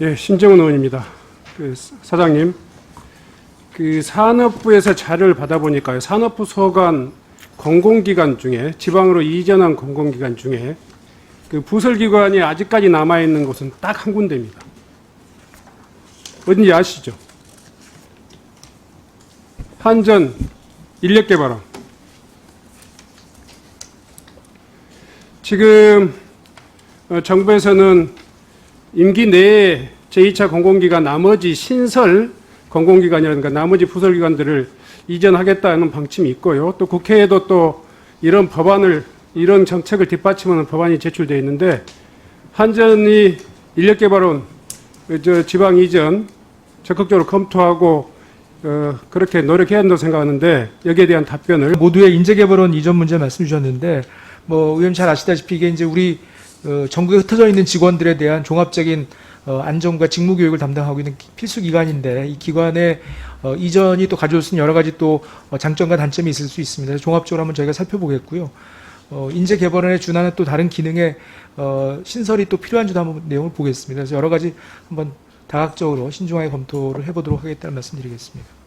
예, 신정은 의원입니다. 그 사장님, 그 산업부에서 자료를 받아보니까요, 산업부 소관 공공기관 중에 지방으로 이전한 공공기관 중에 그 부설기관이 아직까지 남아 있는 곳은 딱 한 군데입니다. 어딘지 아시죠? 한전 인력개발원. 지금 어, 정부에서는 임기 내에 제2차 공공기관 나머지 신설 공공기관이라든가 나머지 부설기관들을 이전하겠다는 방침이 있고요. 또 국회에도 또 이런 법안을 이런 정책을 뒷받침하는 법안이 제출되어 있는데 한전이 인력개발원 지방 이전 적극적으로 검토하고 어, 그렇게 노력해야 한다고 생각하는데 여기에 대한 답변을 모두의 인재개발원 이전 문제 말씀 주셨는데 뭐 의원님 잘 아시다시피 이게 이제 우리 어, 전국에 흩어져 있는 직원들에 대한 종합적인 어, 안전과 직무 교육을 담당하고 있는 기- 필수 기관인데 이 기관의 어, 이전이 또 가져올 수 있는 여러 가지 또 어, 장점과 단점이 있을 수 있습니다. 종합적으로 한번 저희가 살펴보겠고요. 어, 인재 개발원에 준하는 또 다른 기능의 어, 신설이 또 필요한지도 한번 내용을 보겠습니다. 그래서 여러 가지 한번 다각적으로 신중하게 검토를 해보도록 하겠다는 말씀드리겠습니다.